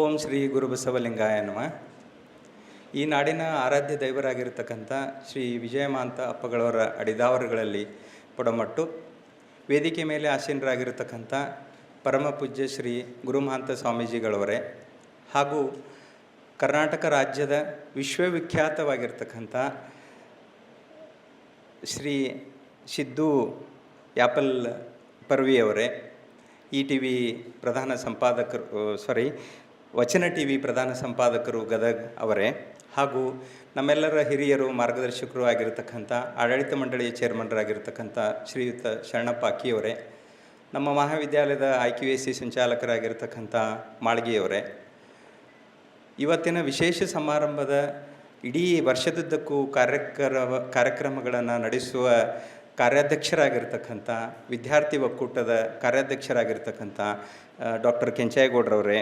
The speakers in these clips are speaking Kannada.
ಓಂ ಶ್ರೀ ಗುರುಬಸವಲಿಂಗಾಯ ನಮ. ಈ ನಾಡಿನ ಆರಾಧ್ಯ ದೈವರಾಗಿರ್ತಕ್ಕಂಥ ಶ್ರೀ ವಿಜಯಮಾಂತ ಅಪ್ಪಗಳವರ ಅಡಿದಾವರುಗಳಲ್ಲಿ ಪುಡಮಟ್ಟು, ವೇದಿಕೆ ಮೇಲೆ ಆಸೀನರಾಗಿರ್ತಕ್ಕಂಥ ಪರಮಪೂಜ್ಯ ಶ್ರೀ ಗುರುಮಹಾಂತ ಸ್ವಾಮೀಜಿಗಳವರೇ ಹಾಗೂ ಕರ್ನಾಟಕ ರಾಜ್ಯದ ವಿಶ್ವವಿಖ್ಯಾತವಾಗಿರ್ತಕ್ಕಂಥ ಶ್ರೀ ಸಿದ್ದು ಯಾಪಲ್ ಪರ್ವಿಯವರೇ ಇ ಟಿ ವಿ ಪ್ರಧಾನ ಸಂಪಾದಕರು ಸಾರಿ ವಚನ ಟಿ ವಿ ಪ್ರಧಾನ ಸಂಪಾದಕರು ಗದಗ್ ಅವರೇ ಹಾಗೂ ನಮ್ಮೆಲ್ಲರ ಹಿರಿಯರು ಮಾರ್ಗದರ್ಶಕರು ಆಗಿರತಕ್ಕಂಥ ಆಡಳಿತ ಮಂಡಳಿಯ ಚೇರ್ಮನ್ರಾಗಿರ್ತಕ್ಕಂಥ ಶ್ರೀಯುತ ಶರಣಪ್ಪ ಅಕ್ಕಿಯವರೇ ನಮ್ಮ ಮಹಾವಿದ್ಯಾಲಯದ ಐ ಕ್ಯೂ ಎಸ್ ಸಿ ಸಂಚಾಲಕರಾಗಿರ್ತಕ್ಕಂಥ ಮಾಳ್ಗಿಯವರೇ ಇವತ್ತಿನ ವಿಶೇಷ ಸಮಾರಂಭದ ಇಡೀ ವರ್ಷದುದ್ದಕ್ಕೂ ಕಾರ್ಯಕ್ರಮ ಕಾರ್ಯಕ್ರಮಗಳನ್ನು ನಡೆಸುವ ಕಾರ್ಯಾಧ್ಯಕ್ಷರಾಗಿರ್ತಕ್ಕಂಥ ವಿದ್ಯಾರ್ಥಿ ಒಕ್ಕೂಟದ ಕಾರ್ಯಾಧ್ಯಕ್ಷರಾಗಿರ್ತಕ್ಕಂಥ ಡಾಕ್ಟರ್ ಕೆಂಚೇಗೌಡ್ರವರೇ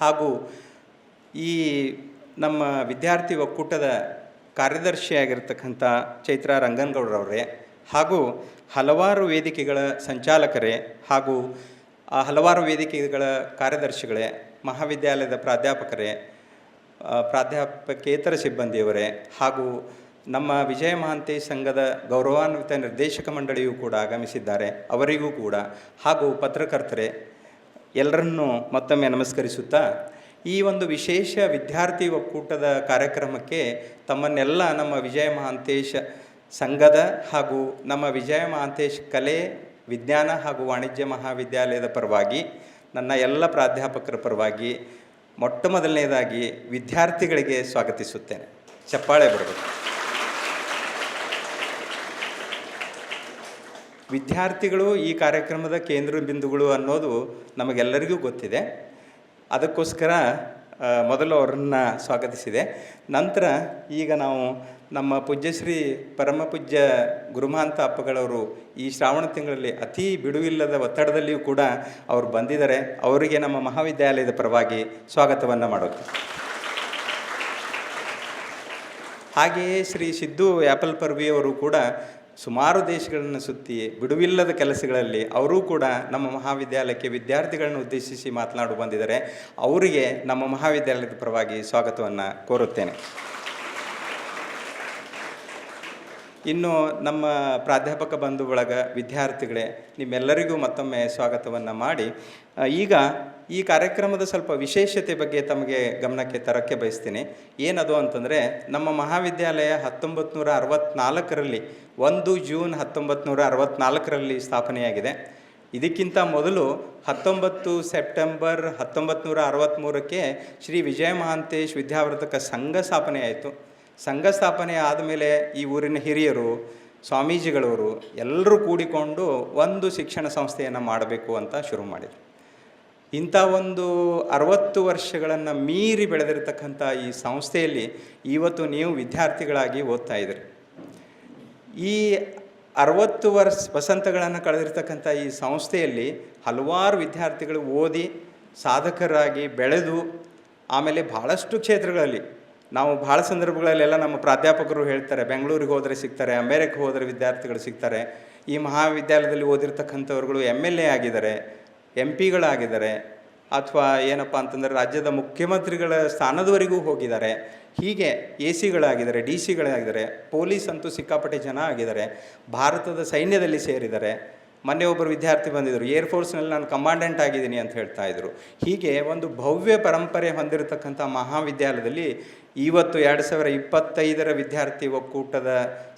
ಹಾಗೂ ಈ ನಮ್ಮ ವಿದ್ಯಾರ್ಥಿ ಒಕ್ಕೂಟದ ಕಾರ್ಯದರ್ಶಿಯಾಗಿರ್ತಕ್ಕಂಥ ಚೈತ್ರ ರಂಗನ್ಗೌಡ್ರವರೇ ಹಾಗೂ ಹಲವಾರು ವೇದಿಕೆಗಳ ಸಂಚಾಲಕರೇ ಹಾಗೂ ಆ ಹಲವಾರು ವೇದಿಕೆಗಳ ಕಾರ್ಯದರ್ಶಿಗಳೇ, ಮಹಾವಿದ್ಯಾಲಯದ ಪ್ರಾಧ್ಯಾಪಕರೇ ಪ್ರಾಧ್ಯಾಪಕೇತರ ಸಿಬ್ಬಂದಿಯವರೇ ಹಾಗೂ ನಮ್ಮ ವಿಜಯ ಮಹಾಂತಿ ಸಂಘದ ಗೌರವಾನ್ವಿತ ನಿರ್ದೇಶಕ ಮಂಡಳಿಯೂ ಕೂಡ ಆಗಮಿಸಿದ್ದಾರೆ, ಅವರಿಗೂ ಕೂಡ ಹಾಗೂ ಪತ್ರಕರ್ತರೇ ಎಲ್ಲರನ್ನೂ ಮತ್ತೊಮ್ಮೆ ನಮಸ್ಕರಿಸುತ್ತಾ, ಈ ಒಂದು ವಿಶೇಷ ವಿದ್ಯಾರ್ಥಿ ಒಕ್ಕೂಟದ ಕಾರ್ಯಕ್ರಮಕ್ಕೆ ತಮ್ಮನ್ನೆಲ್ಲ ನಮ್ಮ ವಿಜಯ ಮಹಾಂತೇಶ ಸಂಘದ ಹಾಗೂ ನಮ್ಮ ವಿಜಯ ಮಹಾಂತೇಶ್ ಕಲೆ, ವಿಜ್ಞಾನ ಹಾಗೂ ವಾಣಿಜ್ಯ ಮಹಾವಿದ್ಯಾಲಯದ ಪರವಾಗಿ, ನನ್ನ ಎಲ್ಲ ಪ್ರಾಧ್ಯಾಪಕರ ಪರವಾಗಿ ಮೊಟ್ಟ ಮೊದಲನೇದಾಗಿ ವಿದ್ಯಾರ್ಥಿಗಳಿಗೆ ಸ್ವಾಗತಿಸುತ್ತೇನೆ. ಚಪ್ಪಾಳೆ ಬರಬೇಕು. ವಿದ್ಯಾರ್ಥಿಗಳು ಈ ಕಾರ್ಯಕ್ರಮದ ಕೇಂದ್ರ ಬಿಂದುಗಳು ಅನ್ನೋದು ನಮಗೆಲ್ಲರಿಗೂ ಗೊತ್ತಿದೆ. ಅದಕ್ಕೋಸ್ಕರ ಮೊದಲು ಅವರನ್ನು ಸ್ವಾಗತಿಸಿದೆ. ನಂತರ ಈಗ ನಾವು ನಮ್ಮ ಪೂಜ್ಯಶ್ರೀ ಪರಮ ಪೂಜ್ಯ ಗುರುಮಹಾಂತ ಅಪ್ಪಗಳವರು ಈ ಶ್ರಾವಣ ತಿಂಗಳಲ್ಲಿ ಅತಿ ಬಿಡುವಿಲ್ಲದ ಒತ್ತಡದಲ್ಲಿಯೂ ಕೂಡ ಅವರು ಬಂದಿದ್ದಾರೆ. ಅವರಿಗೆ ನಮ್ಮ ಮಹಾವಿದ್ಯಾಲಯದ ಪರವಾಗಿ ಸ್ವಾಗತವನ್ನು ಮಾಡೋದು. ಹಾಗೆಯೇ ಶ್ರೀ ಸಿದ್ದು ಆ್ಯಪಲ್ ಪರ್ವಿಯವರು ಕೂಡ ಸುಮಾರು ದೇಶಗಳನ್ನು ಸುತ್ತಿ ಬಿಡುವಿಲ್ಲದ ಕೆಲಸಗಳಲ್ಲಿ ಅವರೂ ಕೂಡ ನಮ್ಮ ಮಹಾವಿದ್ಯಾಲಯಕ್ಕೆ ವಿದ್ಯಾರ್ಥಿಗಳನ್ನು ಉದ್ದೇಶಿಸಿ ಮಾತನಾಡು ಬಂದಿದ್ದಾರೆ. ಅವರಿಗೆ ನಮ್ಮ ಮಹಾವಿದ್ಯಾಲಯದ ಪರವಾಗಿ ಸ್ವಾಗತವನ್ನು ಕೋರುತ್ತೇನೆ. ಇನ್ನು ನಮ್ಮ ಪ್ರಾಧ್ಯಾಪಕ ಬಂಧು ಬಳಗ ವಿದ್ಯಾರ್ಥಿಗಳೇ, ನಿಮ್ಮೆಲ್ಲರಿಗೂ ಮತ್ತೊಮ್ಮೆ ಸ್ವಾಗತವನ್ನು ಮಾಡಿ. ಈಗ ಈ ಕಾರ್ಯಕ್ರಮದ ಸ್ವಲ್ಪ ವಿಶೇಷತೆ ಬಗ್ಗೆ ತಮಗೆ ಗಮನಕ್ಕೆ ತರಕ್ಕೆ ಬಯಸ್ತೀನಿ. ಏನದು ಅಂತಂದರೆ, ನಮ್ಮ ಮಹಾವಿದ್ಯಾಲಯ ಹತ್ತೊಂಬತ್ತು ನೂರ ಅರವತ್ತ್ನಾಲ್ಕರಲ್ಲಿ ಒಂದು ಜೂನ್ ಹತ್ತೊಂಬತ್ತು ನೂರ ಅರವತ್ತ್ನಾಲ್ಕರಲ್ಲಿ ಸ್ಥಾಪನೆಯಾಗಿದೆ. ಇದಕ್ಕಿಂತ ಮೊದಲು ಹತ್ತೊಂಬತ್ತು ಸೆಪ್ಟೆಂಬರ್ ಹತ್ತೊಂಬತ್ತು ನೂರ ಅರವತ್ತ್ಮೂರಕ್ಕೆ ಶ್ರೀ ವಿಜಯ ಮಹಾಂತೇಶ್ ವಿದ್ಯಾವರ್ಧಕ ಸಂಘ ಸ್ಥಾಪನೆಯಾಯಿತು. ಸಂಘ ಸ್ಥಾಪನೆ ಆದಮೇಲೆ ಈ ಊರಿನ ಹಿರಿಯರು, ಸ್ವಾಮೀಜಿಗಳವರು ಎಲ್ಲರೂ ಕೂಡಿಕೊಂಡು ಒಂದು ಶಿಕ್ಷಣ ಸಂಸ್ಥೆಯನ್ನು ಮಾಡಬೇಕು ಅಂತ ಶುರು ಮಾಡಿದರು. ಇಂಥ ಒಂದು ಅರವತ್ತು ವರ್ಷಗಳನ್ನು ಮೀರಿ ಬೆಳೆದಿರತಕ್ಕಂಥ ಈ ಸಂಸ್ಥೆಯಲ್ಲಿ ಇವತ್ತು ನೀವು ವಿದ್ಯಾರ್ಥಿಗಳಾಗಿ ಓದ್ತಾ ಇದ್ದೀರಿ. ಈ ಅರವತ್ತು ವರ್ಷ ವಸಂತಗಳನ್ನು ಕಳೆದಿರ್ತಕ್ಕಂಥ ಈ ಸಂಸ್ಥೆಯಲ್ಲಿ ಹಲವಾರು ವಿದ್ಯಾರ್ಥಿಗಳು ಓದಿ ಸಾಧಕರಾಗಿ ಬೆಳೆದು ಆಮೇಲೆ ಭಾಳಷ್ಟು ಕ್ಷೇತ್ರಗಳಲ್ಲಿ, ನಾವು ಭಾಳ ಸಂದರ್ಭಗಳಲ್ಲೆಲ್ಲ ನಮ್ಮ ಪ್ರಾಧ್ಯಾಪಕರು ಹೇಳ್ತಾರೆ, ಬೆಂಗಳೂರಿಗೆ ಹೋದರೆ ಸಿಗ್ತಾರೆ ಅಮೇರಿಕ ಹೋದರೆ ವಿದ್ಯಾರ್ಥಿಗಳು ಸಿಗ್ತಾರೆ, ಈ ಮಹಾವಿದ್ಯಾಲಯದಲ್ಲಿ ಓದಿರ್ತಕ್ಕಂಥವ್ರುಗಳು ಎಂ ಎಲ್ ಎ ಆಗಿದ್ದಾರೆ ಎಂ ಪಿಗಳಾಗಿದ್ದಾರೆ ಅಥವಾ ಏನಪ್ಪ ಅಂತಂದರೆ ರಾಜ್ಯದ ಮುಖ್ಯಮಂತ್ರಿಗಳ ಸ್ಥಾನದವರೆಗೂ ಹೋಗಿದ್ದಾರೆ. ಹೀಗೆ ಎ ಸಿಗಳಾಗಿದ್ದಾರೆ ಡಿ ಸಿಗಳಾಗಿದ್ದಾರೆ ಪೊಲೀಸ್ ಅಂತೂ ಸಿಕ್ಕಾಪಟ್ಟೆ ಜನ ಆಗಿದ್ದಾರೆ. ಭಾರತದ ಸೈನ್ಯದಲ್ಲಿ ಸೇರಿದ್ದಾರೆ. ಮೊನ್ನೆ ಒಬ್ಬರು ವಿದ್ಯಾರ್ಥಿ ಬಂದಿದ್ದರು ಏರ್ಫೋರ್ಸ್ನಲ್ಲಿ ನಾನು ಕಮಾಂಡೆಂಟ್ ಆಗಿದ್ದೀನಿ ಅಂತ ಹೇಳ್ತಾ ಇದ್ದರು ಹೀಗೆ ಒಂದು ಭವ್ಯ ಪರಂಪರೆ ಹೊಂದಿರತಕ್ಕಂಥ ಮಹಾವಿದ್ಯಾಲಯದಲ್ಲಿ ಇವತ್ತು ಎರಡು ಸಾವಿರ ಇಪ್ಪತ್ತೈದರ ವಿದ್ಯಾರ್ಥಿ ಒಕ್ಕೂಟದ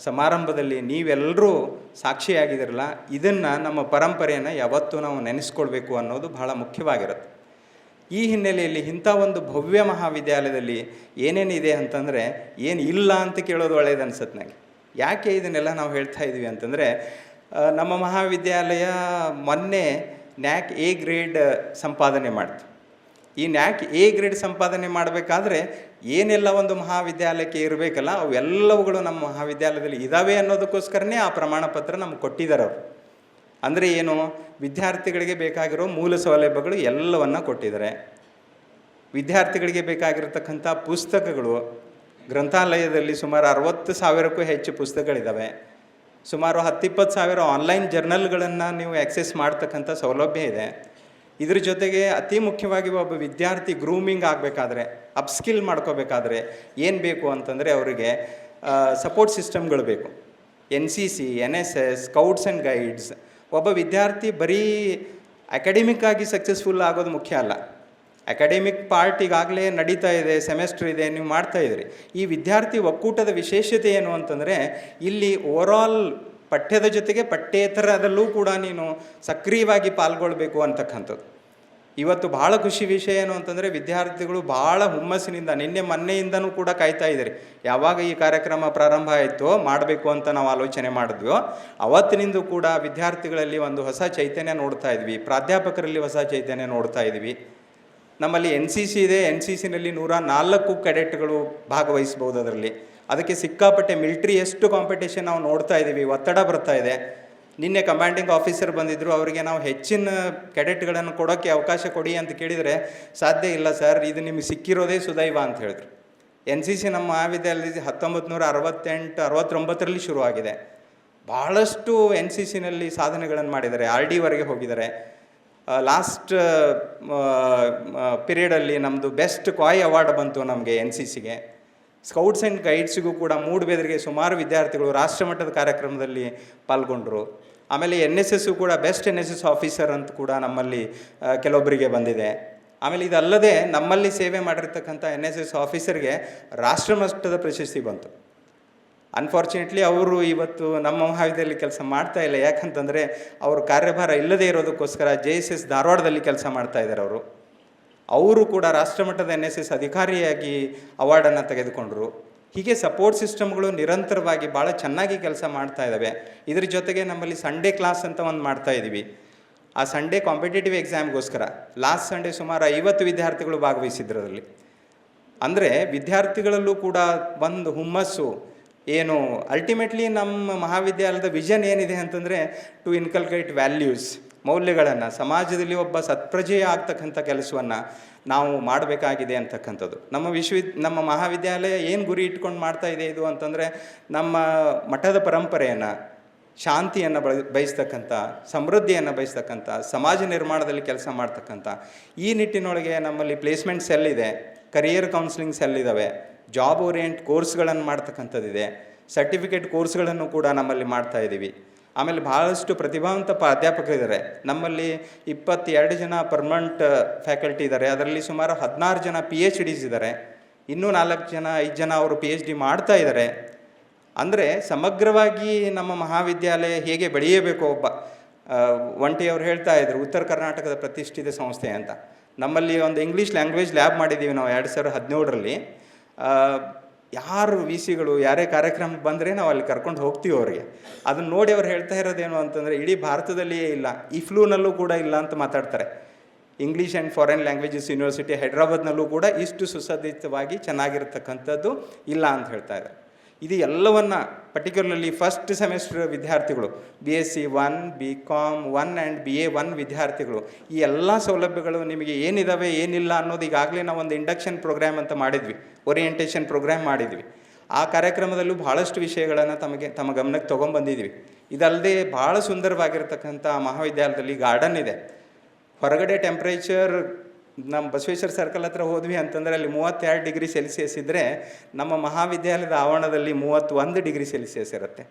ಸಮಾರಂಭದಲ್ಲಿ ನೀವೆಲ್ಲರೂ ಸಾಕ್ಷಿಯಾಗಿದ್ದೀರಲ್ಲ, ಇದನ್ನು ನಮ್ಮ ಪರಂಪರೆಯನ್ನು ಯಾವತ್ತೂ ನಾವು ನೆನೆಸ್ಕೊಳ್ಬೇಕು ಅನ್ನೋದು ಬಹಳ ಮುಖ್ಯವಾಗಿರುತ್ತೆ. ಈ ಹಿನ್ನೆಲೆಯಲ್ಲಿ ಇಂಥ ಒಂದು ಭವ್ಯ ಮಹಾವಿದ್ಯಾಲಯದಲ್ಲಿ ಏನೇನಿದೆ ಅಂತಂದರೆ, ಏನು ಇಲ್ಲ ಅಂತ ಕೇಳೋದು ಒಳ್ಳೇದು ಅನ್ಸುತ್ತೆ ನನಗೆ ಯಾಕೆ ಇದನ್ನೆಲ್ಲ ನಾವು ಹೇಳ್ತಾ ಇದ್ದೀವಿ ಅಂತಂದರೆ ನಮ್ಮ ಮಹಾವಿದ್ಯಾಲಯ ಮೊನ್ನೆ ನ್ಯಾಕ್ ಎ ಗ್ರೇಡ್ ಸಂಪಾದನೆ ಮಾಡ್ತು. ಈ ನ್ಯಾಕ್ ಎ ಗ್ರೇಡ್ ಸಂಪಾದನೆ ಮಾಡಬೇಕಾದ್ರೆ ಏನೆಲ್ಲ ಒಂದು ಮಹಾವಿದ್ಯಾಲಯಕ್ಕೆ ಇರಬೇಕಲ್ಲ, ಅವೆಲ್ಲವುಗಳು ನಮ್ಮ ಮಹಾವಿದ್ಯಾಲಯದಲ್ಲಿ ಇದ್ದಾವೆ ಅನ್ನೋದಕ್ಕೋಸ್ಕರನೇ ಆ ಪ್ರಮಾಣ ಪತ್ರ ನಮ್ಗೆ ಕೊಟ್ಟಿದ್ದಾರೆ ಅವರು. ಅಂದರೆ ಏನು, ವಿದ್ಯಾರ್ಥಿಗಳಿಗೆ ಬೇಕಾಗಿರೋ ಮೂಲ ಸೌಲಭ್ಯಗಳು ಎಲ್ಲವನ್ನ ಕೊಟ್ಟಿದ್ದಾರೆ. ವಿದ್ಯಾರ್ಥಿಗಳಿಗೆ ಬೇಕಾಗಿರತಕ್ಕಂಥ ಪುಸ್ತಕಗಳು, ಗ್ರಂಥಾಲಯದಲ್ಲಿ ಸುಮಾರು ಅರವತ್ತು ಸಾವಿರಕ್ಕೂ ಹೆಚ್ಚು ಪುಸ್ತಕಗಳಿದ್ದಾವೆ ಸುಮಾರು ಹತ್ತಿಪ್ಪತ್ತು ಸಾವಿರ ಆನ್ಲೈನ್ ಜರ್ನಲ್ಗಳನ್ನು ನೀವು ಆ್ಯಕ್ಸೆಸ್ ಮಾಡ್ತಕ್ಕಂಥ ಸೌಲಭ್ಯ ಇದೆ. ಇದ್ರ ಜೊತೆಗೆ ಅತಿ ಮುಖ್ಯವಾಗಿ ಒಬ್ಬ ವಿದ್ಯಾರ್ಥಿ ಗ್ರೂಮಿಂಗ್ ಆಗಬೇಕಾದ್ರೆ ಅಪ್ಸ್ಕಿಲ್ ಮಾಡ್ಕೋಬೇಕಾದ್ರೆ ಏನು ಬೇಕು ಅಂತಂದರೆ ಅವರಿಗೆ ಸಪೋರ್ಟ್ ಸಿಸ್ಟಮ್ಗಳು ಬೇಕು. N C C N S S scouts and guides ಒಬ್ಬ ವಿದ್ಯಾರ್ಥಿ ಬರೀ ಅಕಾಡೆಮಿಕ್ ಆಗಿ ಸಕ್ಸಸ್ಫುಲ್ ಆಗೋದು ಮುಖ್ಯ ಅಲ್ಲ. ಅಕಾಡೆಮಿಕ್ ಪಾರ್ಟ್ ಈಗಾಗಲೇ ನಡೀತಾ ಇದೆ ಸೆಮೆಸ್ಟ್ರ್ ಇದೆ, ನೀವು ಮಾಡ್ತಾ ಇದ್ರಿ. ಈ ವಿದ್ಯಾರ್ಥಿ ಒಕ್ಕೂಟದ ವಿಶೇಷತೆ ಏನು ಅಂತಂದರೆ, ಇಲ್ಲಿ ಓವರಾಲ್ ಪಠ್ಯದ ಜೊತೆಗೆ ಪಠ್ಯೇತರದಲ್ಲೂ ಕೂಡ ನೀನು ಸಕ್ರಿಯವಾಗಿ ಪಾಲ್ಗೊಳ್ಬೇಕು ಅಂತಕ್ಕಂಥದ್ದು. ಇವತ್ತು ಭಾಳ ಖುಷಿ ವಿಷಯ ಏನು ಅಂತಂದರೆ ವಿದ್ಯಾರ್ಥಿಗಳು ಭಾಳ ಹುಮ್ಮಸ್ಸಿನಿಂದ, ನಿನ್ನೆ ಮೊನ್ನೆಯಿಂದನೂ ಕೂಡ ಕಾಯ್ತಾ ಇದ್ದಾರೆ. ಯಾವಾಗ ಈ ಕಾರ್ಯಕ್ರಮ ಪ್ರಾರಂಭ ಆಯಿತೋ ಮಾಡಬೇಕು ಅಂತ ನಾವು ಆಲೋಚನೆ ಮಾಡಿದ್ವೋ, ಅವತ್ತಿನಿಂದ ಕೂಡ ವಿದ್ಯಾರ್ಥಿಗಳಲ್ಲಿ ಒಂದು ಹೊಸ ಚೈತನ್ಯ ನೋಡ್ತಾ ಇದ್ವಿ. ಪ್ರಾಧ್ಯಾಪಕರಲ್ಲಿ ಹೊಸ ಚೈತನ್ಯ ನೋಡ್ತಾ ಇದ್ವಿ. ನಮ್ಮಲ್ಲಿ ಎನ್ ಸಿ ಸಿ ಇದೆ. ಎನ್ ಸಿ ಸಿನಲ್ಲಿ ನೂರ ನಾಲ್ಕು ಕೆಡೆಟ್ಗಳು ಭಾಗವಹಿಸ್ಬೋದು ಅದರಲ್ಲಿ. ಅದಕ್ಕೆ ಸಿಕ್ಕಾಪಟ್ಟೆ ಮಿಲ್ಟ್ರಿ ಎಷ್ಟು ಕಾಂಪಿಟೇಷನ್ ನಾವು ನೋಡ್ತಾ ಇದ್ದೀವಿ, ಒತ್ತಡ ಬರ್ತಾ ಇದೆ. ನಿನ್ನೆ ಕಮಾಂಡಿಂಗ್ ಆಫೀಸರ್ ಬಂದಿದ್ದರು ಅವರಿಗೆ ನಾವು ಹೆಚ್ಚಿನ ಕೆಡೆಟ್ಗಳನ್ನು ಕೊಡೋಕ್ಕೆ ಅವಕಾಶ ಕೊಡಿ ಅಂತ ಕೇಳಿದರೆ, ಸಾಧ್ಯ ಇಲ್ಲ ಸರ್, ಇದು ನಿಮಗೆ ಸಿಕ್ಕಿರೋದೇ ಸುದೈವ ಅಂತ ಹೇಳಿದ್ರು. ಎನ್ ಸಿ ಸಿ ನಮ್ಮ ಮಹಾವಿದ್ಯಾಲಯದಲ್ಲಿ ಹತ್ತೊಂಬತ್ತು ನೂರ ಅರವತ್ತೆಂಟು, ಅರವತ್ತೊಂಬತ್ತರಲ್ಲಿ ಶುರುವಾಗಿದೆ. ಭಾಳಷ್ಟು ಎನ್ ಸಿ ಸಿನಲ್ಲಿ ಸಾಧನೆಗಳನ್ನು ಮಾಡಿದ್ದಾರೆ, ಆರ್ ಡಿವರೆಗೆ ಹೋಗಿದ್ದಾರೆ. ಲಾಸ್ಟ್ ಪೀರಿಯಡಲ್ಲಿ ನಮ್ಮದು ಬೆಸ್ಟ್ ಕಾಯ್ ಅವಾರ್ಡ್ ಬಂತು ನಮಗೆ ಎನ್ ಸಿ ಸಿಗೆ ಸ್ಕೌಟ್ಸ್ ಆ್ಯಂಡ್ ಗೈಡ್ಸಿಗೂ ಕೂಡ ಮೂಡಬೇದರಿಗೆ ಸುಮಾರು ವಿದ್ಯಾರ್ಥಿಗಳು ರಾಷ್ಟ್ರಮಟ್ಟದ ಕಾರ್ಯಕ್ರಮದಲ್ಲಿ ಪಾಲ್ಗೊಂಡರು. ಆಮೇಲೆ ಎನ್ ಎಸ್ ಎಸ್ಸು ಕೂಡ best N S S officer ಅಂತ ಕೂಡ ನಮ್ಮಲ್ಲಿ ಕೆಲವೊಬ್ಬರಿಗೆ ಬಂದಿದೆ. ಆಮೇಲೆ ಇದಲ್ಲದೆ ನಮ್ಮಲ್ಲಿ ಸೇವೆ ಮಾಡಿರ್ತಕ್ಕಂಥ ಎನ್ ಎಸ್ ಎಸ್ ಆಫೀಸರ್ಗೆ ರಾಷ್ಟ್ರಮಟ್ಟದ ಪ್ರಶಸ್ತಿ ಬಂತು. ಅನ್ಫಾರ್ಚುನೇಟ್ಲಿ ಅವರು ಇವತ್ತು ನಮ್ಮ ಮಹಾವಿದ್ಯಾಲಯದಲ್ಲಿ ಕೆಲಸ ಮಾಡ್ತಾ ಇಲ್ಲ. ಯಾಕಂತಂದರೆ, ಅವರು ಕಾರ್ಯಭಾರ ಇಲ್ಲದೇ ಇರೋದಕ್ಕೋಸ್ಕರ ಜೆ ಎಸ್ ಎಸ್ ಧಾರವಾಡದಲ್ಲಿ ಕೆಲಸ ಮಾಡ್ತಾ ಇದ್ದಾರೆ ಅವರು. ಅವರು ಕೂಡ ರಾಷ್ಟ್ರಮಟ್ಟದ ಎನ್ ಎಸ್ ಎಸ್ ಅಧಿಕಾರಿಯಾಗಿ ಅವಾರ್ಡನ್ನು ತೆಗೆದುಕೊಂಡರು. ಹೀಗೆ ಸಪೋರ್ಟ್ ಸಿಸ್ಟಮ್ಗಳು ನಿರಂತರವಾಗಿ ಭಾಳ ಚೆನ್ನಾಗಿ ಕೆಲಸ ಮಾಡ್ತಾ ಇದ್ದಾವೆ ಇದ್ರ ಜೊತೆಗೆ ನಮ್ಮಲ್ಲಿ ಸಂಡೇ ಕ್ಲಾಸ್ ಅಂತ ಒಂದು ಮಾಡ್ತಾ ಇದ್ದೀವಿ ಆ ಸಂಡೇ ಕಾಂಪಿಟೇಟಿವ್ ಎಕ್ಸಾಮ್ಗೋಸ್ಕರ ಲಾಸ್ಟ್ ಸಂಡೇ ಸುಮಾರು ಐವತ್ತು ವಿದ್ಯಾರ್ಥಿಗಳು ಭಾಗವಹಿಸಿದ್ರು ಅದರಲ್ಲಿ. ಅಂದರೆ ವಿದ್ಯಾರ್ಥಿಗಳಲ್ಲೂ ಕೂಡ ಒಂದು ಹುಮ್ಮಸ್ಸು, ಏನು ಅಲ್ಟಿಮೇಟ್ಲಿ ನಮ್ಮ ಮಹಾವಿದ್ಯಾಲಯದ ವಿಷನ್ ಏನಿದೆ ಅಂತಂದರೆ ಟು ಇನ್ಕಲ್ಕೇಟ್ ವ್ಯಾಲ್ಯೂಸ್ ಮೌಲ್ಯಗಳನ್ನು ಸಮಾಜದಲ್ಲಿ ಒಬ್ಬ ಸತ್ಪ್ರಜೆಯ ಆಗ್ತಕ್ಕಂಥ ಕೆಲಸವನ್ನು ನಾವು ಮಾಡಬೇಕಾಗಿದೆ ಅಂತಕ್ಕಂಥದ್ದು. ನಮ್ಮ ವಿಶ್ವ ನಮ್ಮ ಮಹಾವಿದ್ಯಾಲಯ ಏನು ಗುರಿ ಇಟ್ಕೊಂಡು ಮಾಡ್ತಾ ಇದೆ ಇದು ಅಂತಂದರೆ ನಮ್ಮ ಮಠದ ಪರಂಪರೆಯನ್ನು, ಶಾಂತಿಯನ್ನು ಬಳ ಬಯಸ್ತಕ್ಕಂಥ, ಸಮೃದ್ಧಿಯನ್ನು ಬಯಸ್ತಕ್ಕಂಥ, ಸಮಾಜ ನಿರ್ಮಾಣದಲ್ಲಿ ಕೆಲಸ ಮಾಡ್ತಕ್ಕಂಥ ಈ ನಿಟ್ಟಿನೊಳಗೆ ನಮ್ಮಲ್ಲಿ ಪ್ಲೇಸ್ಮೆಂಟ್ ಸೆಲ್ ಇದೆ ಕರಿಯರ್ ಕೌನ್ಸಿಲಿಂಗ್ ಸೆಲ್ ಇದ್ದಾವೆ ಜಾಬ್ ಓರಿಯೆಂಟ್ ಕೋರ್ಸ್ಗಳನ್ನು ಮಾಡ್ತಕ್ಕಂಥದ್ದಿದೆ ಸರ್ಟಿಫಿಕೇಟ್ ಕೋರ್ಸ್ಗಳನ್ನು ಕೂಡ ನಮ್ಮಲ್ಲಿ ಮಾಡ್ತಾ ಇದ್ದೀವಿ ಆಮೇಲೆ ಭಾಳಷ್ಟು ಪ್ರತಿಭಾವಂತ ಪ್ರಾಧ್ಯಾಪಕರಿದ್ದಾರೆ ನಮ್ಮಲ್ಲಿ ಇಪ್ಪತ್ತೆರಡು ಜನ ಪರ್ಮನೆಂಟ್ ಫ್ಯಾಕಲ್ಟಿ ಇದ್ದಾರೆ. ಅದರಲ್ಲಿ ಸುಮಾರು ಹದಿನಾರು ಜನ ಪಿ ಎಚ್ ಡಿಸ್ ಇದ್ದಾರೆ. ಇನ್ನೂ ನಾಲ್ಕು ಜನ, ಐದು ಜನ ಅವರು ಪಿ ಎಚ್ ಡಿ ಮಾಡ್ತಾ ಇದ್ದಾರೆ. ಅಂದರೆ ಸಮಗ್ರವಾಗಿ ನಮ್ಮ ಮಹಾವಿದ್ಯಾಲಯ ಹೇಗೆ ಬೆಳೆಯಬೇಕು ಒಬ್ಬ ಒಂಟಿಯವರು ಹೇಳ್ತಾ ಇದ್ರು, ಉತ್ತರ ಕರ್ನಾಟಕದ ಪ್ರತಿಷ್ಠಿತ ಸಂಸ್ಥೆ ಅಂತ. ನಮ್ಮಲ್ಲಿ ಒಂದು ಇಂಗ್ಲೀಷ್ ಲ್ಯಾಂಗ್ವೇಜ್ ಲ್ಯಾಬ್ ಮಾಡಿದ್ದೀವಿ ನಾವು ಎರಡು ಸಾವಿರದ ಹದಿನೇಳರಲ್ಲಿ. ಯಾರು ವಿ ಸಿಗಳು, ಯಾರೇ ಕಾರ್ಯಕ್ರಮ ಬಂದರೆ ನಾವು ಅಲ್ಲಿ ಕರ್ಕೊಂಡು ಹೋಗ್ತೀವಿ ಅವರಿಗೆ. ಅದನ್ನ ನೋಡಿ ಅವ್ರು ಹೇಳ್ತಾ ಇರೋದೇನು ಅಂತಂದರೆ, ಇಡೀ ಭಾರತದಲ್ಲಿಯೇ ಇಲ್ಲ, ಈ ಫ್ಲೂನಲ್ಲೂ ಕೂಡ ಇಲ್ಲ ಅಂತ ಮಾತಾಡ್ತಾರೆ. English and foreign languages university ಹೈದ್ರಾಬಾದ್ನಲ್ಲೂ ಕೂಡ ಇಷ್ಟು ಸುಸಜ್ಜಿತವಾಗಿ ಚೆನ್ನಾಗಿರ್ತಕ್ಕಂಥದ್ದು ಇಲ್ಲ ಅಂತ ಹೇಳ್ತಾ ಇದ್ದಾರೆ. ಇದು ಎಲ್ಲವನ್ನ ಪರ್ಟಿಕ್ಯುಲರ್ಲಿ ಫಸ್ಟ್ ಸೆಮಿಸ್ಟರ್ ವಿದ್ಯಾರ್ಥಿಗಳು B S C one B com one and B A one ವಿದ್ಯಾರ್ಥಿಗಳು, ಈ ಎಲ್ಲ ಸೌಲಭ್ಯಗಳು ನಿಮಗೆ ಏನಿದಾವೆ, ಏನಿಲ್ಲ ಅನ್ನೋದು ಈಗಾಗಲೇ ನಾವು ಒಂದು ಇಂಡಕ್ಷನ್ ಪ್ರೋಗ್ರಾಮ್ ಅಂತ ಮಾಡಿದ್ವಿ. ಓರಿಯೆಂಟೇಷನ್ ಪ್ರೋಗ್ರಾಮ್ ಮಾಡಿದ್ವಿ. ಆ ಕಾರ್ಯಕ್ರಮದಲ್ಲೂ ಭಾಳಷ್ಟು ವಿಷಯಗಳನ್ನು ತಮಗೆ, ತಮ್ಮ ಗಮನಕ್ಕೆ ತೊಗೊಂಬಂದಿದ್ವಿ ಇದಲ್ಲದೆ ಭಾಳ ಸುಂದರವಾಗಿರ್ತಕ್ಕಂಥ ಮಹಾವಿದ್ಯಾಲಯದಲ್ಲಿ ಗಾರ್ಡನ್ ಇದೆ. ಹೊರಗಡೆ ಟೆಂಪ್ರೇಚರ್ ನಮ್ಮ ಬಸವೇಶ್ವರ ಸರ್ಕಲ್ ಹತ್ರ ಹೋದ್ವಿ ಅಂತಂದರೆ ಅಲ್ಲಿ ಮೂವತ್ತೆರಡು ಡಿಗ್ರಿ ಸೆಲ್ಸಿಯಸ್ ಇದ್ದರೆ ನಮ್ಮ ಮಹಾವಿದ್ಯಾಲಯದ ಆವರಣದಲ್ಲಿ ಮೂವತ್ತೊಂದು ಡಿಗ್ರಿ ಸೆಲ್ಸಿಯಸ್ ಇರುತ್ತೆ.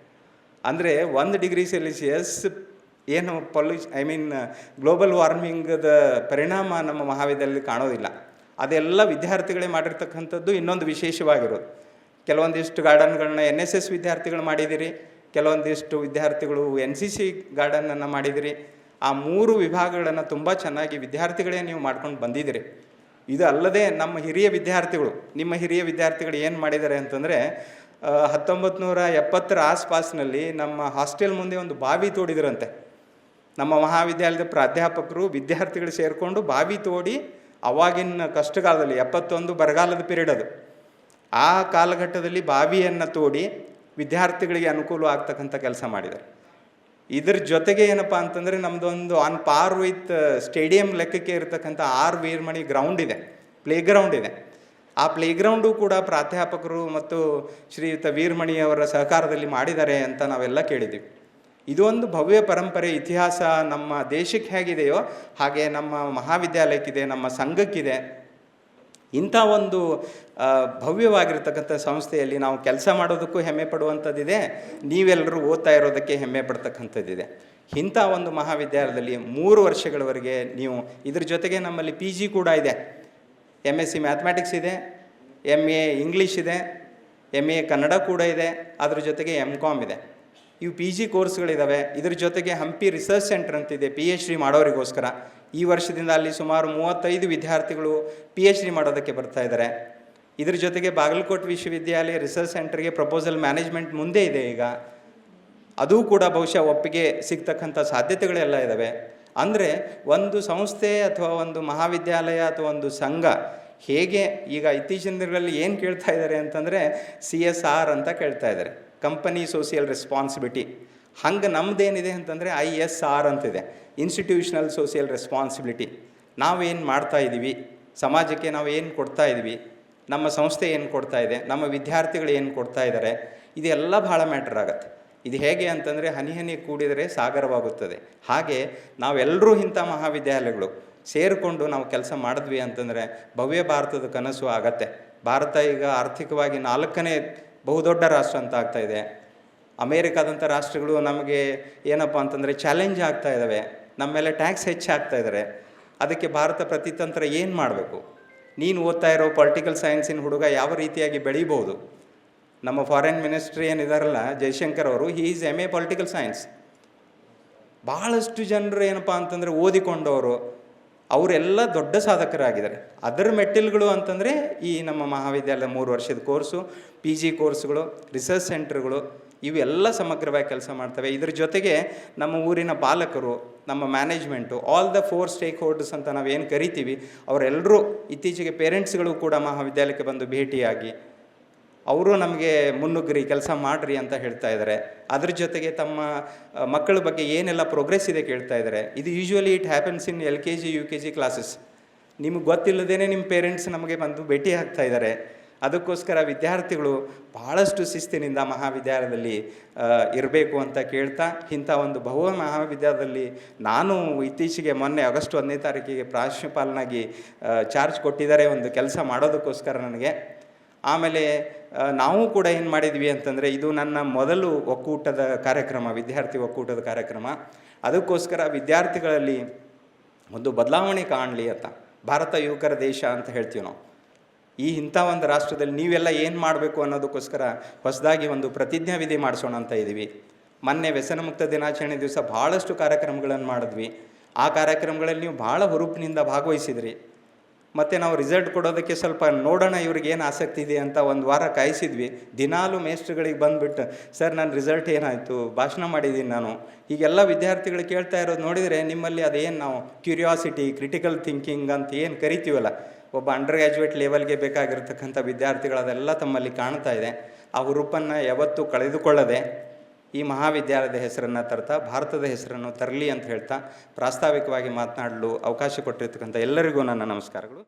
ಅಂದರೆ ಒಂದು ಡಿಗ್ರಿ ಸೆಲ್ಸಿಯಸ್ ಏನು ಪೊಲ್ಯೂಷ್ ಐ ಮೀನ್ ಗ್ಲೋಬಲ್ ವಾರ್ಮಿಂಗದ ಪರಿಣಾಮ ನಮ್ಮ ಮಹಾವಿದ್ಯಾಲಯದಲ್ಲಿ ಕಾಣೋದಿಲ್ಲ. ಅದೆಲ್ಲ ವಿದ್ಯಾರ್ಥಿಗಳೇ ಮಾಡಿರ್ತಕ್ಕಂಥದ್ದು ಇನ್ನೊಂದು ವಿಶೇಷವಾಗಿರೋದು. ಕೆಲವೊಂದಿಷ್ಟು ಗಾರ್ಡನ್ಗಳನ್ನ ಎನ್ ಎಸ್ ಎಸ್ ವಿದ್ಯಾರ್ಥಿಗಳು ಮಾಡಿದಿರಿ, ಕೆಲವೊಂದಿಷ್ಟು ವಿದ್ಯಾರ್ಥಿಗಳು ಎನ್ ಸಿ ಸಿ ಗಾರ್ಡನನ್ನು ಮಾಡಿದಿರಿ. ಆ ಮೂರು ವಿಭಾಗಗಳನ್ನು ತುಂಬ ಚೆನ್ನಾಗಿ ವಿದ್ಯಾರ್ಥಿಗಳೇ ನೀವು ಮಾಡ್ಕೊಂಡು ಬಂದಿದ್ದೀರಿ ಇದು ಅಲ್ಲದೆ ನಮ್ಮ ಹಿರಿಯ ವಿದ್ಯಾರ್ಥಿಗಳು, ನಿಮ್ಮ ಹಿರಿಯ ವಿದ್ಯಾರ್ಥಿಗಳು ಏನು ಮಾಡಿದ್ದಾರೆ ಅಂತಂದರೆ ಹತ್ತೊಂಬತ್ತು ನೂರ ಎಪ್ಪತ್ತರ ಆಸ್ಪಾಸ್ನಲ್ಲಿ ನಮ್ಮ ಹಾಸ್ಟೆಲ್ ಮುಂದೆ ಒಂದು ಬಾವಿ ತೋಡಿದ್ರಂತೆ. ನಮ್ಮ ಮಹಾವಿದ್ಯಾಲಯದ ಪ್ರಾಧ್ಯಾಪಕರು, ವಿದ್ಯಾರ್ಥಿಗಳು ಸೇರಿಕೊಂಡು ಬಾವಿ ತೋಡಿ ಅವಾಗಿನ ಕಷ್ಟಕಾಲದಲ್ಲಿ, ಎಪ್ಪತ್ತೊಂದು ಬರಗಾಲದ ಪೀರಿಯಡ್ ಅದು. ಆ ಕಾಲಘಟ್ಟದಲ್ಲಿ ಬಾವಿಯನ್ನು ತೋಡಿ ವಿದ್ಯಾರ್ಥಿಗಳಿಗೆ ಅನುಕೂಲ ಆಗ್ತಕ್ಕಂಥ ಕೆಲಸ ಮಾಡಿದ್ದಾರೆ. ಇದ್ರ ಜೊತೆಗೆ ಏನಪ್ಪ ಅಂತಂದರೆ ನಮ್ಮದೊಂದು ಆನ್ ಪಾರ್ ವಿತ್ ಸ್ಟೇಡಿಯಂ ಲೆಕ್ಕಕ್ಕೆ ಇರತಕ್ಕಂಥ ಆರ್ ವೀರ್ಮಣಿ ಗ್ರೌಂಡ್ ಇದೆ ಪ್ಲೇ ಗ್ರೌಂಡ್ ಇದೆ. ಆ ಪ್ಲೇ ಗ್ರೌಂಡು ಕೂಡ ಪ್ರಾಧ್ಯಾಪಕರು ಮತ್ತು ಶ್ರೀಯುತ ವೀರ್ಮಣಿಯವರ ಸಹಕಾರದಲ್ಲಿ ಮಾಡಿದ್ದಾರೆ ಅಂತ ನಾವೆಲ್ಲ ಕೇಳಿದ್ದೀವಿ. ಇದೊಂದು ಭವ್ಯ ಪರಂಪರೆ, ಇತಿಹಾಸ ನಮ್ಮ ದೇಶಕ್ಕೆ ಹೇಗಿದೆಯೋ ಹಾಗೆ ನಮ್ಮ ಮಹಾವಿದ್ಯಾಲಯಕ್ಕಿದೆ, ನಮ್ಮ ಸಂಘಕ್ಕಿದೆ. ಇಂಥ ಒಂದು ಭವ್ಯವಾಗಿರ್ತಕ್ಕಂಥ ಸಂಸ್ಥೆಯಲ್ಲಿ ನಾವು ಕೆಲಸ ಮಾಡೋದಕ್ಕೂ ಹೆಮ್ಮೆ ಪಡುವಂಥದ್ದಿದೆ. ನೀವೆಲ್ಲರೂ ಓದ್ತಾ ಇರೋದಕ್ಕೆ ಹೆಮ್ಮೆ ಪಡ್ತಕ್ಕಂಥದ್ದಿದೆ. ಇಂಥ ಒಂದು ಮಹಾವಿದ್ಯಾಲಯದಲ್ಲಿ ಮೂರು ವರ್ಷಗಳವರೆಗೆ ನೀವು, ಇದ್ರ ಜೊತೆಗೆ ನಮ್ಮಲ್ಲಿ ಪಿ ಜಿ ಕೂಡ ಇದೆ. ಎಂ ಎಸ್ ಸಿ ಮ್ಯಾಥಮೆಟಿಕ್ಸ್ ಇದೆ ಎಂ ಎ ಇಂಗ್ಲೀಷ್ ಇದೆ ಎಂ ಎ ಕನ್ನಡ ಕೂಡ ಇದೆ, ಅದ್ರ ಜೊತೆಗೆ ಎಂ ಕಾಮ್ ಇದೆ. ಇವು ಪಿ ಜಿ ಕೋರ್ಸ್ಗಳಿದ್ದಾವೆ ಇದ್ರ ಜೊತೆಗೆ ಹಂಪಿ ರಿಸರ್ಚ್ ಸೆಂಟರ್ ಅಂತಿದೆ, ಪಿ ಎಚ್ ಡಿ ಮಾಡೋರಿಗೋಸ್ಕರ. ಈ ವರ್ಷದಿಂದ ಅಲ್ಲಿ ಸುಮಾರು ಮೂವತ್ತೈದು ವಿದ್ಯಾರ್ಥಿಗಳು ಪಿ ಎಚ್ ಡಿ ಮಾಡೋದಕ್ಕೆ ಬರ್ತಾ ಇದ್ದಾರೆ ಇದ್ರ ಜೊತೆಗೆ ಬಾಗಲಕೋಟೆ ವಿಶ್ವವಿದ್ಯಾಲಯ ರಿಸರ್ಚ್ ಸೆಂಟರ್ಗೆ ಪ್ರಪೋಸಲ್ ಮ್ಯಾನೇಜ್ಮೆಂಟ್ ಮುಂದೆ ಇದೆ ಈಗ. ಅದು ಕೂಡ ಬಹುಶಃ ಒಪ್ಪಿಗೆ ಸಿಗ್ತಕ್ಕಂಥ ಸಾಧ್ಯತೆಗಳೆಲ್ಲ ಇದ್ದಾವೆ ಅಂದರೆ ಒಂದು ಸಂಸ್ಥೆ ಅಥವಾ ಒಂದು ಮಹಾವಿದ್ಯಾಲಯ ಅಥವಾ ಒಂದು ಸಂಘ ಹೇಗೆ ಈಗ ಇತ್ತೀಚಿನ ದಿನಗಳಲ್ಲಿ ಏನು ಕೇಳ್ತಾ ಇದ್ದಾರೆ ಅಂತಂದರೆ ಸಿ ಎಸ್ ಆರ್ ಅಂತ ಕೇಳ್ತಾ ಇದ್ದಾರೆ ಕಂಪನಿ ಸೋಷಿಯಲ್ ರೆಸ್ಪಾನ್ಸಿಬಿಲಿಟಿ ಹಂಗೆ ನಮ್ಮದೇನಿದೆ ಅಂತಂದರೆ ಐ ಎಸ್ ಆರ್ ಅಂತಿದೆ. ಇನ್ಸ್ಟಿಟ್ಯೂಷನಲ್ ಸೋಷಿಯಲ್ ರೆಸ್ಪಾನ್ಸಿಬಿಲಿಟಿ ನಾವೇನು ಮಾಡ್ತಾ ಇದ್ದೀವಿ ಸಮಾಜಕ್ಕೆ ನಾವು ಏನು ಕೊಡ್ತಾ ಇದ್ದೀವಿ ನಮ್ಮ ಸಂಸ್ಥೆ ಏನು ಕೊಡ್ತಾ ಇದೆ? ನಮ್ಮ ವಿದ್ಯಾರ್ಥಿಗಳು ಏನು ಕೊಡ್ತಾ ಇದ್ದಾರೆ ಇದೆಲ್ಲ ಭಾಳ ಮ್ಯಾಟ್ರ್ ಆಗುತ್ತೆ. ಇದು ಹೇಗೆ ಅಂತಂದರೆ ಹನಿ ಹನಿ ಕೂಡಿದರೆ ಸಾಗರವಾಗುತ್ತದೆ. ಹಾಗೆ ನಾವೆಲ್ಲರೂ ಇಂಥ ಮಹಾವಿದ್ಯಾಲಯಗಳು ಸೇರಿಕೊಂಡು ನಾವು ಕೆಲಸ ಮಾಡಿದ್ವಿ ಅಂತಂದರೆ ಭವ್ಯ ಭಾರತದ ಕನಸು ಆಗತ್ತೆ. ಭಾರತ ಈಗ ಆರ್ಥಿಕವಾಗಿ ನಾಲ್ಕನೇ ಬಹುದೊಡ್ಡ ರಾಷ್ಟ್ರ ಅಂತ ಆಗ್ತಾ ಇದೆ. ಅಮೇರಿಕಾದಂಥ ರಾಷ್ಟ್ರಗಳು ನಮಗೆ ಏನಪ್ಪ ಅಂತಂದರೆ ಚಾಲೆಂಜ್ ಆಗ್ತಾ ಇದ್ದಾವೆ ನಮ್ಮ ಮೇಲೆ ಟ್ಯಾಕ್ಸ್ ಹೆಚ್ಚಾಗ್ತಾ ಇದ್ದಾರೆ ಅದಕ್ಕೆ ಭಾರತ ಪ್ರತಿತಂತ್ರ ಏನು ಮಾಡಬೇಕು? ನೀನು ಓದ್ತಾ ಇರೋ ಪೊಲಿಟಿಕಲ್ ಸೈನ್ಸಿನ ಹುಡುಗ ಯಾವ ರೀತಿಯಾಗಿ ಬೆಳೀಬೋದು ನಮ್ಮ ಫಾರಿನ್ ಮಿನಿಸ್ಟ್ರಿ ಏನಿದಾರಲ್ಲ, ಜೈಶಂಕರ್ ಅವರು he is M A political science ಭಾಳಷ್ಟು ಜನರು ಏನಪ್ಪ ಅಂತಂದರೆ ಓದಿಕೊಂಡವರು. ಅವರೆಲ್ಲ ದೊಡ್ಡ ಸಾಧಕರಾಗಿದ್ದಾರೆ. ಅದರ ಮೆಟ್ಟಿಲುಗಳು ಅಂತಂದರೆ ಈ ನಮ್ಮ ಮಹಾವಿದ್ಯಾಲಯದ ಮೂರು ವರ್ಷದ ಕೋರ್ಸು ಪಿ ಜಿ ಕೋರ್ಸ್ಗಳು ರಿಸರ್ಚ್ ಸೆಂಟರ್ಗಳು ಇವೆಲ್ಲ ಸಮಗ್ರವಾಗಿ ಕೆಲಸ ಮಾಡ್ತವೆ. ಇದ್ರ ಜೊತೆಗೆ ನಮ್ಮ ಊರಿನ ಪಾಲಕರು ನಮ್ಮ management all the four stakeholders ಅಂತ ನಾವೇನು ಕರಿತೀವಿ ಅವರೆಲ್ಲರೂ ಇತ್ತೀಚೆಗೆ ಪೇರೆಂಟ್ಸ್ಗಳು ಕೂಡ ಮಹಾವಿದ್ಯಾಲಯಕ್ಕೆ ಬಂದು ಭೇಟಿಯಾಗಿ ಅವರು ನಮಗೆ ಮುನ್ನುಗ್ರಿ ಕೆಲಸ ಮಾಡ್ರಿ ಅಂತ ಹೇಳ್ತಾ ಇದ್ದಾರೆ. ಅದ್ರ ಜೊತೆಗೆ ತಮ್ಮ ಮಕ್ಕಳ ಬಗ್ಗೆ ಏನೆಲ್ಲ ಪ್ರೋಗ್ರೆಸ್ ಇದೆ ಕೇಳ್ತಾ ಇದ್ದಾರೆ. ಇದು usually it happens in L K G U K G classes ನಿಮಗೆ ಗೊತ್ತಿಲ್ಲದೇ ನಿಮ್ಮ ಪೇರೆಂಟ್ಸ್ ನಮಗೆ ಬಂದು ಭೇಟಿ ಆಗ್ತಾ ಇದ್ದಾರೆ. ಅದಕ್ಕೋಸ್ಕರ ವಿದ್ಯಾರ್ಥಿಗಳು ಭಾಳಷ್ಟು ಶಿಸ್ತಿನಿಂದ ಮಹಾವಿದ್ಯಾಲಯದಲ್ಲಿ ಇರಬೇಕು ಅಂತ ಕೇಳ್ತಾ, ಇಂಥ ಒಂದು ಬಹು ಮಹಾವಿದ್ಯಾಲಯದಲ್ಲಿ ನಾನು ಇತ್ತೀಚೆಗೆ ಮೊನ್ನೆ ಆಗಸ್ಟ್ ಒಂದನೇ ತಾರೀಕಿಗೆ ಪ್ರಾಂಶುಪಾಲನಾಗಿ ಚಾರ್ಜ್ ಕೊಟ್ಟಿದ್ದಾರೆ ಒಂದು ಕೆಲಸ ಮಾಡೋದಕ್ಕೋಸ್ಕರ ನನಗೆ. ಆಮೇಲೆ ನಾವು ಕೂಡ ಏನು ಮಾಡಿದ್ವಿ ಅಂತಂದರೆ, ಇದು ನನ್ನ ಮೊದಲು ಒಕ್ಕೂಟದ ಕಾರ್ಯಕ್ರಮ, ವಿದ್ಯಾರ್ಥಿ ಒಕ್ಕೂಟದ ಕಾರ್ಯಕ್ರಮ. ಅದಕ್ಕೋಸ್ಕರ ವಿದ್ಯಾರ್ಥಿಗಳಲ್ಲಿ ಒಂದು ಬದಲಾವಣೆ ಕಾಣಲಿ ಅಂತ. ಭಾರತ ಯುವಕರ ದೇಶ ಅಂತ ಹೇಳ್ತೀವಿ ನಾವು. ಈ ಇಂಥ ಒಂದು ರಾಷ್ಟ್ರದಲ್ಲಿ ನೀವೆಲ್ಲ ಏನು ಮಾಡಬೇಕು ಅನ್ನೋದಕ್ಕೋಸ್ಕರ ಹೊಸದಾಗಿ ಒಂದು ಪ್ರತಿಜ್ಞಾ ವಿಧಿ ಮಾಡಿಸೋಣ ಅಂತ ಇದ್ದೀವಿ. ಮೊನ್ನೆ ವ್ಯಸನಮುಕ್ತ ದಿನಾಚರಣೆ ದಿವಸ ಭಾಳಷ್ಟು ಕಾರ್ಯಕ್ರಮಗಳನ್ನು ಮಾಡಿದ್ವಿ. ಆ ಕಾರ್ಯಕ್ರಮಗಳಲ್ಲಿ ನೀವು ಭಾಳ ಹುರುಪಿನಿಂದ ಭಾಗವಹಿಸಿದ್ರಿ. ಮತ್ತು ನಾವು ರಿಸಲ್ಟ್ ಕೊಡೋದಕ್ಕೆ ಸ್ವಲ್ಪ ನೋಡೋಣ ಇವ್ರಿಗೆ ಏನು ಆಸಕ್ತಿ ಇದೆ ಅಂತ ಒಂದು ವಾರ ಕಾಯಿಸಿದ್ವಿ. ದಿನಾಲು ಮೇಸ್ಟ್ರುಗಳಿಗೆ ಬಂದುಬಿಟ್ಟು, ಸರ್ ನನ್ನ ರಿಸಲ್ಟ್ ಏನಾಯಿತು? ಭಾಷಣ ಮಾಡಿದ್ದೀನಿ ನಾನು. ಈಗೆಲ್ಲ ವಿದ್ಯಾರ್ಥಿಗಳು ಕೇಳ್ತಾ ಇರೋದು ನೋಡಿದರೆ ನಿಮ್ಮಲ್ಲಿ ಅದೇನು ನಾವು ಕ್ಯೂರಿಯಾಸಿಟಿ ಕ್ರಿಟಿಕಲ್ ಥಿಂಕಿಂಗ್ ಅಂತ ಏನು ಕರಿತೀವಲ್ಲ, ಒಬ್ಬ ಅಂಡರ್ ಗ್ರ್ಯಾಜುಯೇಟ್ ಲೆವೆಲ್ಗೆ ಬೇಕಾಗಿರ್ತಕ್ಕಂಥ ವಿದ್ಯಾರ್ಥಿಗಳು ಅದೆಲ್ಲ ತಮ್ಮಲ್ಲಿ ಕಾಣ್ತಾ ಇದೆ. ಆ ಹುರುಪನ್ನು ಯಾವತ್ತೂ ಕಳೆದುಕೊಳ್ಳದೆ ಈ ಮಹಾವಿದ್ಯಾಲಯದ ಹೆಸರನ್ನು ತರ್ತಾ, ಭಾರತದ ಹೆಸರನ್ನು ತರಲಿ ಅಂತ ಹೇಳ್ತಾ ಪ್ರಾಸ್ತಾವಿಕವಾಗಿ ಮಾತನಾಡಲು ಅವಕಾಶ ಕೊಟ್ಟಿರ್ತಕ್ಕಂಥ ಎಲ್ಲರಿಗೂ ನನ್ನ ನಮಸ್ಕಾರಗಳು.